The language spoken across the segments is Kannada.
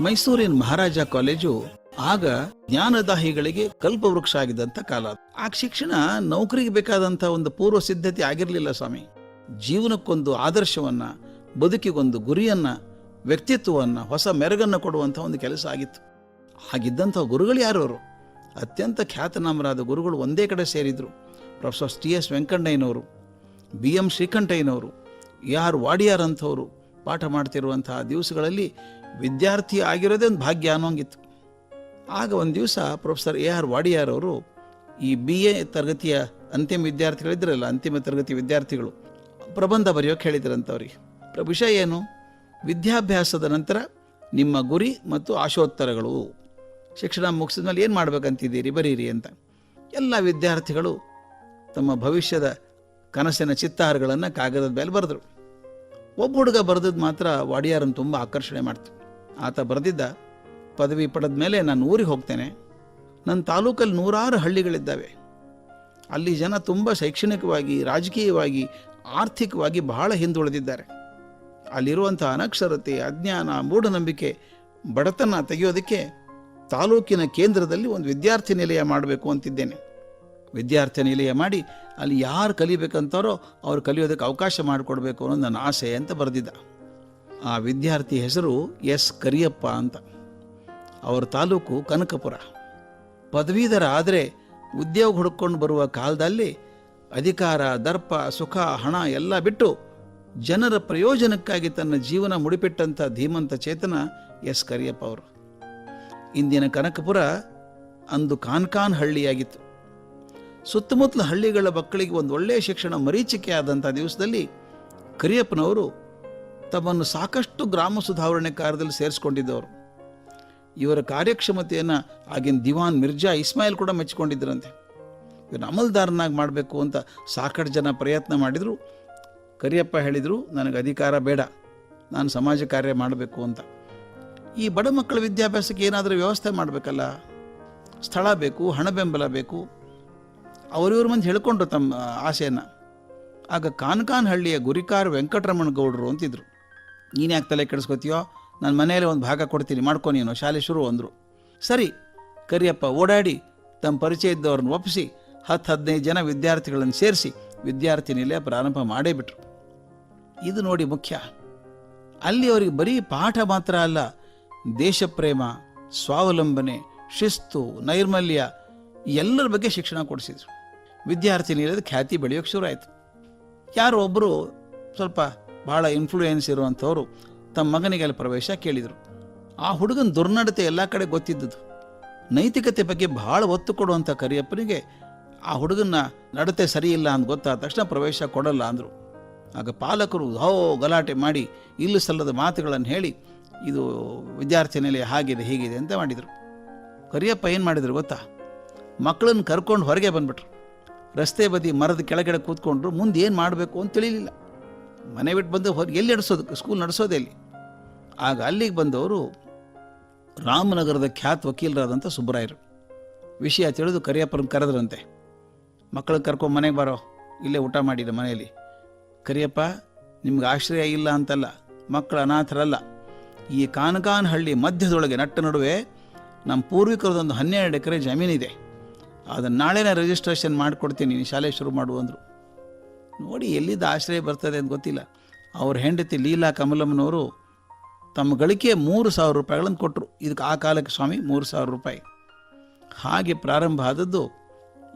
ಮೈಸೂರಿನ ಮಹಾರಾಜ ಕಾಲೇಜು ಆಗ ಜ್ಞಾನದಾಹಿಗಳಿಗೆ ಕಲ್ಪವೃಕ್ಷ ಆಗಿದ್ದಂತ ಕಾಲ. ಆ ಶಿಕ್ಷಣ ನೌಕರಿಗೆ ಬೇಕಾದಂತ ಒಂದು ಪೂರ್ವ ಸಿದ್ಧತೆ ಆಗಿರಲಿಲ್ಲ ಸ್ವಾಮಿ. ಜೀವನಕ್ಕೊಂದು ಆದರ್ಶವನ್ನ, ಬದುಕಿಗೊಂದು ಗುರಿಯನ್ನ, ವ್ಯಕ್ತಿತ್ವವನ್ನ, ಹೊಸ ಮೆರಗನ್ನು ಕೊಡುವಂತ ಒಂದು ಕೆಲಸ ಆಗಿತ್ತು. ಹಾಗಿದ್ದಂಥ ಗುರುಗಳು ಯಾರು ಅವರು? ಅತ್ಯಂತ ಖ್ಯಾತನಾಮರಾದ ಗುರುಗಳು ಒಂದೇ ಕಡೆ ಸೇರಿದ್ರು. ಪ್ರೊಫೆಸರ್ ಟಿ ಎಸ್ ವೆಂಕಣ್ಣಯ್ಯನವರು, ಬಿ ಎಂ ಶ್ರೀಕಂಠಯ್ಯನವರು ಆರ್ ವಾಡಿಯಾರ್ ಅಂಥವರು ಪಾಠ ಮಾಡ್ತಿರುವಂತಹ ದಿವಸಗಳಲ್ಲಿ ವಿದ್ಯಾರ್ಥಿ ಆಗಿರೋದೇ ಒಂದು ಭಾಗ್ಯ ಅನ್ನೋಂಗಿತ್ತು. ಆಗ ಒಂದು ದಿವಸ ಪ್ರೊಫೆಸರ್ ಎ ಆರ್ ವಾಡಿಯಾರ್ ಅವರು ಈ ಬಿ ಎ ತರಗತಿಯ ಅಂತಿಮ ವಿದ್ಯಾರ್ಥಿಗಳಿದ್ರಲ್ಲ ಅಂತಿಮ ತರಗತಿ ವಿದ್ಯಾರ್ಥಿಗಳು, ಪ್ರಬಂಧ ಬರೆಯೋಕೆ ಹೇಳಿದ್ರಂಥವ್ರಿಗೆ ವಿಷಯ ಏನು? ವಿದ್ಯಾಭ್ಯಾಸದ ನಂತರ ನಿಮ್ಮ ಗುರಿ ಮತ್ತು ಆಶೋತ್ತರಗಳು. ಶಿಕ್ಷಣ ಮುಗಿಸಿದ ಮೇಲೆ ಏನು ಮಾಡ್ಬೇಕಂತಿದ್ದೀರಿ? ಬರೀರಿ ಅಂತ. ಎಲ್ಲ ವಿದ್ಯಾರ್ಥಿಗಳು ತಮ್ಮ ಭವಿಷ್ಯದ ಕನಸಿನ ಚಿತ್ತಾರಗಳನ್ನು ಕಾಗದದ ಮೇಲೆ ಬರೆದರು. ಒಬ್ಬ ಹುಡುಗ ಬರೆದದ್ದು ಮಾತ್ರ ವಾಡಿಯಾರನ್ನು ತುಂಬ ಆಕರ್ಷಣೆ ಮಾಡ್ತು. ಆತ ಬರೆದಿದ್ದ ಪದವಿ ಪಡೆದ ಮೇಲೆ ನಾನು ಊರಿಗೆ ಹೋಗ್ತೇನೆ. ನನ್ನ ತಾಲೂಕಲ್ಲಿ ನೂರಾರು ಹಳ್ಳಿಗಳಿದ್ದಾವೆ. ಅಲ್ಲಿ ಜನ ತುಂಬ ಶೈಕ್ಷಣಿಕವಾಗಿ, ರಾಜಕೀಯವಾಗಿ, ಆರ್ಥಿಕವಾಗಿ ಬಹಳ ಹಿಂದುಳಿದಿದ್ದಾರೆ. ಅಲ್ಲಿರುವಂಥ ಅನಕ್ಷರತೆ, ಅಜ್ಞಾನ, ಮೂಢನಂಬಿಕೆ, ಬಡತನ ತೆಗೆಯೋದಕ್ಕೆ ತಾಲೂಕಿನ ಕೇಂದ್ರದಲ್ಲಿ ಒಂದು ವಿದ್ಯಾರ್ಥಿ ನಿಲಯ ಮಾಡಬೇಕು ಅಂತಿದ್ದೇನೆ. ವಿದ್ಯಾರ್ಥಿ ನಿಲಯ ಮಾಡಿ ಅಲ್ಲಿ ಯಾರು ಕಲಿಬೇಕಂತಾರೋ ಅವ್ರು ಕಲಿಯೋದಕ್ಕೆ ಅವಕಾಶ ಮಾಡಿಕೊಡ್ಬೇಕು ಅನ್ನೋದು ನನ್ನ ಆಸೆ ಅಂತ ಬರೆದಿದ್ದ. ಆ ವಿದ್ಯಾರ್ಥಿ ಹೆಸರು ಎಸ್. ಕರಿಯಪ್ಪ ಅಂತ. ಅವ್ರ ತಾಲೂಕು ಕನಕಪುರ. ಪದವೀಧರ ಆದರೆ ಉದ್ಯೋಗ ಹುಡುಕೊಂಡು ಬರುವ ಕಾಲದಲ್ಲಿ ಅಧಿಕಾರ, ದರ್ಪ, ಸುಖ, ಹಣ ಎಲ್ಲ ಬಿಟ್ಟು ಜನರ ಪ್ರಯೋಜನಕ್ಕಾಗಿ ತನ್ನ ಜೀವನ ಮುಡಿಪಿಟ್ಟಂಥ ಧೀಮಂತ ಚೇತನ ಎಸ್. ಕರಿಯಪ್ಪ ಅವರು. ಇಂದಿನ ಕನಕಪುರ ಅಂದು ಕಾನ್ಕಾನ್ ಹಳ್ಳಿಯಾಗಿತ್ತು. ಸುತ್ತಮುತ್ತಲ ಹಳ್ಳಿಗಳ ಮಕ್ಕಳಿಗೆ ಒಂದು ಒಳ್ಳೆಯ ಶಿಕ್ಷಣ ಮರೀಚಿಕೆ ಆದಂಥ ದಿವಸದಲ್ಲಿ ಕರಿಯಪ್ಪನವರು ತಮ್ಮನ್ನು ಸಾಕಷ್ಟು ಗ್ರಾಮ ಸುಧಾರಣೆ ಕಾರ್ಯದಲ್ಲಿ ಸೇರಿಸ್ಕೊಂಡಿದ್ದವರು. ಇವರ ಕಾರ್ಯಕ್ಷಮತೆಯನ್ನು ಆಗಿನ ದಿವಾನ್ ಮಿರ್ಜಾ ಇಸ್ಮಾಯಿಲ್ ಕೂಡ ಮೆಚ್ಚಿಕೊಂಡಿದ್ದರಂತೆ. ಇವನ್ನ ಅಮಲ್ದಾರನಾಗಿ ಮಾಡಬೇಕು ಅಂತ ಸಾಕಷ್ಟು ಜನ ಪ್ರಯತ್ನ ಮಾಡಿದರು. ಕರಿಯಪ್ಪ ಹೇಳಿದರು, ನನಗೆ ಅಧಿಕಾರ ಬೇಡ, ನಾನು ಸಮಾಜ ಕಾರ್ಯ ಮಾಡಬೇಕು ಅಂತ. ಈ ಬಡ ಮಕ್ಕಳ ವಿದ್ಯಾಭ್ಯಾಸಕ್ಕೆ ಏನಾದರೂ ವ್ಯವಸ್ಥೆ ಮಾಡಬೇಕಲ್ಲ? ಸ್ಥಳ ಬೇಕು, ಹಣ ಬೆಂಬಲ ಬೇಕು. ಅವರಿವ್ರ ಮಂದಿ ಹೇಳ್ಕೊಂಡ್ರು ತಮ್ಮ ಆಸೆಯನ್ನು. ಆಗ ಕಾನ್ಕಾನ್ ಹಳ್ಳಿಯ ಗುರಿಕಾರ್ ವೆಂಕಟರಮಣ ಗೌಡರು ಅಂತಿದ್ರು. ನೀನು ಯಾಕೆ ತಲೆ ಕೆಡಿಸ್ಕೋತೀಯೋ? ನನ್ನ ಮನೆಯಲ್ಲಿ ಒಂದು ಭಾಗ ಕೊಡ್ತೀನಿ, ಮಾಡ್ಕೊ ನೀನು, ಶಾಲೆ ಶುರು ಅಂದರು. ಸರಿ, ಕರಿಯಪ್ಪ ಓಡಾಡಿ ತಮ್ಮ ಪರಿಚಯ ಇದ್ದವ್ರನ್ನ ಒಪ್ಪಿಸಿ ಹತ್ತು ಹದಿನೈದು ಜನ ವಿದ್ಯಾರ್ಥಿಗಳನ್ನು ಸೇರಿಸಿ ವಿದ್ಯಾರ್ಥಿ ನಿಲಯ ಪ್ರಾರಂಭ ಮಾಡೇ ಬಿಟ್ರು. ಇದು ನೋಡಿ ಮುಖ್ಯ. ಅಲ್ಲಿ ಅವರಿಗೆ ಬರೀ ಪಾಠ ಮಾತ್ರ ಅಲ್ಲ, ದೇಶಪ್ರೇಮ, ಸ್ವಾವಲಂಬನೆ, ಶಿಸ್ತು, ನೈರ್ಮಲ್ಯ, ಎಲ್ಲರ ಬಗ್ಗೆ ಶಿಕ್ಷಣ ಕೊಡಿಸಿದ್ರು. ವಿದ್ಯಾರ್ಥಿ ನಿಲಯದ ಖ್ಯಾತಿ ಬೆಳೆಯೋಕ್ಕೆ ಶುರು ಆಯಿತು. ಯಾರೋ ಒಬ್ಬರು ಸ್ವಲ್ಪ ಬಹಳ ಇನ್ಫ್ಲೂಯೆನ್ಸ್ ಇರುವಂಥವರು ತಮ್ಮ ಮಗನಿಗೆ ಅಲ್ಲಿ ಪ್ರವೇಶ ಕೇಳಿದರು. ಆ ಹುಡುಗನ ದುರ್ನಡತೆ ಎಲ್ಲ ಕಡೆ ಗೊತ್ತಿದ್ದದು ನೈತಿಕತೆ ಬಗ್ಗೆ ಬಹಳ ಒತ್ತು ಕೊಡುವಂಥ ಕರಿಯಪ್ಪನಿಗೆ ಆ ಹುಡುಗನ ನಡತೆ ಸರಿಯಿಲ್ಲ ಅಂತ ಗೊತ್ತಾದ ತಕ್ಷಣ ಪ್ರವೇಶ ಕೊಡಲ್ಲ ಅಂದರು. ಆಗ ಪಾಲಕರು ಹೋ ಗಲಾಟೆ ಮಾಡಿ ಇಲ್ಲಿ ಸಲ್ಲದ ಮಾತುಗಳನ್ನು ಹೇಳಿ ಇದು ವಿದ್ಯಾರ್ಥಿ ನೆಲೆ ಹಾಗಿದೆ, ಹೀಗಿದೆ ಅಂತ ಮಾಡಿದರು. ಕರಿಯಪ್ಪ ಏನು ಮಾಡಿದರು ಗೊತ್ತಾ? ಮಕ್ಕಳನ್ನು ಕರ್ಕೊಂಡು ಹೊರಗೆ ಬಂದ್ಬಿಟ್ರು. ರಸ್ತೆ ಬದಿ ಮರದ ಕೆಳಗಡೆ ಕೂತ್ಕೊಂಡ್ರು ಮುಂದೆ ಏನು ಮಾಡಬೇಕು ಅಂತ ತಿಳಿಲಿಲ್ಲ. ಮನೆ ಬಿಟ್ಟು ಬಂದು ಹೋಗಿ ಎಲ್ಲಿ ನಡೆಸೋದು? ಸ್ಕೂಲ್ ನಡೆಸೋದೇ ಇಲ್ಲಿ. ಆಗ ಅಲ್ಲಿಗೆ ಬಂದವರು ರಾಮನಗರದ ಖ್ಯಾತ ವಕೀಲರಾದಂಥ ಸುಬ್ಬರಾಯರು. ವಿಷಯ ತಿಳಿದು ಕರಿಯಪ್ಪನ ಕರೆದ್ರಂತೆ. ಮಕ್ಕಳು ಕರ್ಕೊಂಡು ಮನೆಗೆ ಬರೋ. ಇಲ್ಲೇ ಊಟ ಮಾಡಿದ ಮನೆಯಲ್ಲಿ. ಕರಿಯಪ್ಪ, ನಿಮ್ಗೆ ಆಶ್ರಯ ಇಲ್ಲ ಅಂತಲ್ಲ. ಮಕ್ಕಳು ಅನಾಥರಲ್ಲ. ಈ ಕಾನಕಾನ್ ಹಳ್ಳಿ ಮಧ್ಯದೊಳಗೆ ನಟ್ಟ ನಡುವೆ ನಮ್ಮ ಪೂರ್ವಿಕರದೊಂದು ಹನ್ನೆರಡು ಎಕರೆ ಜಮೀನಿದೆ. ಅದನ್ನು ನಾಳೆನೇ ರಿಜಿಸ್ಟ್ರೇಷನ್ ಮಾಡಿಕೊಡ್ತೀನಿ. ಶಾಲೆ ಶುರು ಮಾಡು ಅಂದರು. ನೋಡಿ ಎಲ್ಲಿದ್ದ ಆಶ್ರಯ ಬರ್ತದೆ ಅಂತ ಗೊತ್ತಿಲ್ಲ. ಅವ್ರ ಹೆಂಡತಿ ಲೀಲಾ ಕಮಲಮ್ಮನವರು ತಮ್ಮ ಗಳಿಕೆ ಮೂರು ಸಾವಿರ ರೂಪಾಯಿಗಳನ್ನು ಕೊಟ್ಟರು. ಇದಕ್ಕೆ ಆ ಕಾಲಕ್ಕೆ ಸ್ವಾಮಿ ಮೂರು ಸಾವಿರ ರೂಪಾಯಿ. ಹಾಗೆ ಪ್ರಾರಂಭ ಆದದ್ದು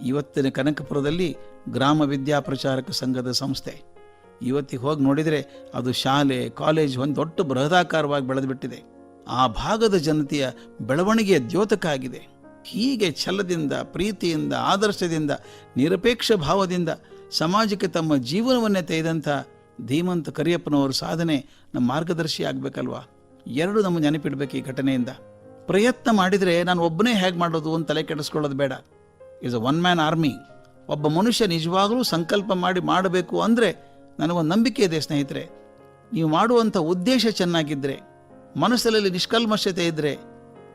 ಇವತ್ತಿನ ಕನಕಪುರದಲ್ಲಿ ಗ್ರಾಮ ವಿದ್ಯಾ ಪ್ರಚಾರಕ ಸಂಘದ ಸಂಸ್ಥೆ. ಇವತ್ತಿಗೆ ಹೋಗಿ ನೋಡಿದರೆ ಅದು ಶಾಲೆ, ಕಾಲೇಜ್ ಒಂದು ದೊಡ್ಡ ಬೃಹದಾಕಾರವಾಗಿ ಬೆಳೆದುಬಿಟ್ಟಿದೆ. ಆ ಭಾಗದ ಜನತೆಯ ಬೆಳವಣಿಗೆಯ ದ್ಯೋತಕ ಆಗಿದೆ ಹೀಗೆ ಛಲದಿಂದ, ಪ್ರೀತಿಯಿಂದ, ಆದರ್ಶದಿಂದ, ನಿರಪೇಕ್ಷ ಭಾವದಿಂದ ಸಮಾಜಕ್ಕೆ ತಮ್ಮ ಜೀವನವನ್ನೇ ತೆಗೆದಂಥ ಧೀಮಂತ ಕರಿಯಪ್ಪನವರ ಸಾಧನೆ ನಮ್ಮ ಮಾರ್ಗದರ್ಶಿ ಆಗಬೇಕಲ್ವಾ? ಎರಡು ನಮ್ಮ ನೆನಪಿಡಬೇಕು ಈ ಘಟನೆಯಿಂದ. ಪ್ರಯತ್ನ ಮಾಡಿದರೆ ನಾನು ಒಬ್ಬನೇ ಹೇಗೆ ಮಾಡೋದು ಅಂತ ತಲೆ ಕೆಡಿಸ್ಕೊಳ್ಳೋದು ಬೇಡ. Is a one man army ಒಬ್ಬ ಮನುಷ್ಯ ನಿಜವಾಗಲೂ ಸಂಕಲ್ಪ ಮಾಡಿ ಮಾಡಬೇಕು ಅಂದರೆ ನನಗೊಂದು ನಂಬಿಕೆ ಇದೆ ಸ್ನೇಹಿತರೆ. ನೀವು ಮಾಡುವಂಥ ಉದ್ದೇಶ ಚೆನ್ನಾಗಿದ್ದರೆ ಮನಸ್ಸಲ್ಲಿ ನಿಷ್ಕಲ್ಮಶತೆ ಇದ್ದರೆ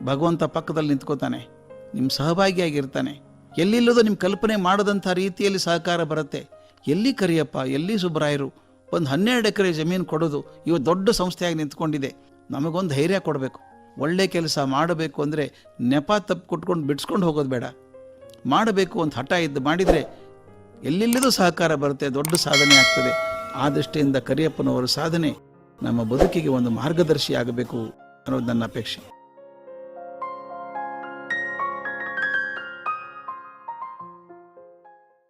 ಭಗವಂತ ಪಕ್ಕದಲ್ಲಿ ನಿಂತ್ಕೋತಾನೆ. ನಿಮ್ಮ ಸಹಭಾಗಿಯಾಗಿರ್ತಾನೆ. ಎಲ್ಲಿಲ್ಲದೋ ನಿಮ್ಮ ಕಲ್ಪನೆ ಮಾಡದಂಥ ರೀತಿಯಲ್ಲಿ ಸಹಕಾರ ಬರುತ್ತೆ. ಎಲ್ಲಿ ಕರಿಯಪ್ಪ, ಎಲ್ಲಿ ಸುಬ್ರಾಯರು? ಒಂದು ಹನ್ನೆರಡು ಎಕರೆ ಜಮೀನು ಕೊಡೋದು ಇವ ದೊಡ್ಡ ಸಂಸ್ಥೆಯಾಗಿ ನಿಂತ್ಕೊಂಡಿದೆ. ನಮಗೊಂದು ಧೈರ್ಯ ಕೊಡಬೇಕು. ಒಳ್ಳೆ ಕೆಲಸ ಮಾಡಬೇಕು ಅಂದರೆ ನೆಪ ತಪ್ಪು ಕೊಟ್ಕೊಂಡು ಬಿಡ್ಸ್ಕೊಂಡು ಹೋಗೋದು ಬೇಡ. ಮಾಡಬೇಕು ಅಂತ ಹಠ ಇದ್ದು ಮಾಡಿದರೆ ಎಲ್ಲಿಲ್ಲದೂ ಸಹಕಾರ ಬರುತ್ತೆ, ದೊಡ್ಡ ಸಾಧನೆ ಆಗ್ತದೆ. ಆ ದೃಷ್ಟಿಯಿಂದ ಕರಿಯಪ್ಪನವರ ಸಾಧನೆ ನಮ್ಮ ಬದುಕಿಗೆ ಒಂದು ಮಾರ್ಗದರ್ಶಿ ಆಗಬೇಕು ಅನ್ನೋದು ನನ್ನ ಅಪೇಕ್ಷೆ.